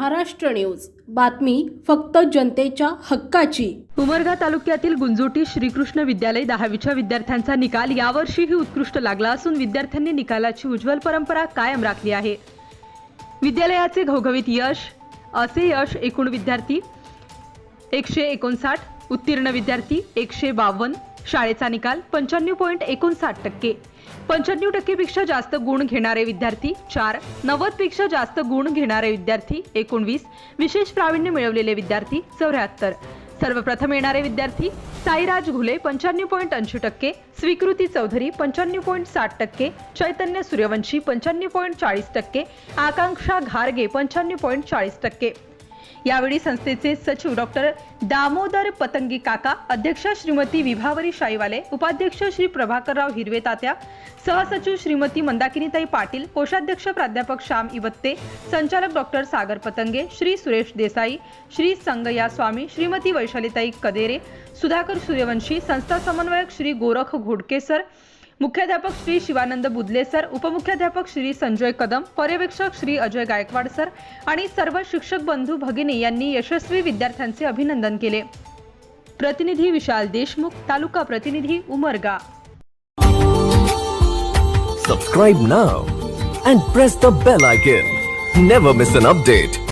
Maharashtra news. बातमी फक्त जनतेच्या हक्काची. उमरगा तालुक्यातील गुंजोटी श्रीकृष्ण विद्यालय दहावीच्या विद्यार्थ्यांचा निकाल यावर्षीही उत्कृष्ट लागला असून विद्यार्थ्यांनी निकालाची उज्ज्वल परंपरा कायम राखली आहे. विद्यालयाचे घवघवीत यश असे यश एकूण विद्यार्थी एकशे एकोणसाठ उत्तीर्ण विद्यार्थी एकशे बावन्न शाळेचा निकाल पंच्याण्णव पॉईंट एकोणसाठ टक्के. पंच्याण्णव टक्केपेक्षा जास्त गुण घेणारे विद्यार्थी चार नव्वदपेक्षा जास्त गुण घेणारे विद्यार्थी एकोणवीस विशेष प्रावीण्य मिळवलेले विद्यार्थी चौऱ्याहत्तर. सर्वप्रथम येणारे विद्यार्थी साईराज घुले पंच्याण्णव पॉईंट ऐंशी टक्के स्वीकृती चौधरी पंच्याण्णव पॉईंट साठ टक्के चैतन्य सूर्यवंशी पंच्याण्णव पॉईंट चाळीस टक्के आकांक्षा घारगे पंच्याण्णव पॉईंट चाळीस टक्के. यावेळी संस्थेचे सचिव डॉक्टर दामोदर पतंगी काका अध्यक्ष श्रीमती विभावरी शाईवाले उपाध्यक्ष श्री प्रभाकरराव हिरवे तात्या सहसचिव श्रीमती मंदाकिनीताई पाटील कोषाध्यक्ष प्राध्यापक श्याम इवत्ते संचालक डॉक्टर सागर पतंगे श्री सुरेश देसाई श्री संगया स्वामी श्रीमती वैशालीताई कदेरे सुधाकर सूर्यवंशी संस्था समन्वयक श्री गोरख घोडकेसर मुख्याध्यापक श्री शिवानंद बुदले सर उपमुख्याध्यापक श्री संजय कदम पर्यवेक्षक श्री अजय गायकवाड सर आणि सर्व शिक्षक बंधू भगिनी यांनी यशस्वी विद्यार्थ्यांचे अभिनंदन केले. प्रतिनिधी विशाल देशमुख तालुका प्रतिनिधी Umarga. Subscribe now and press the bell icon never miss an update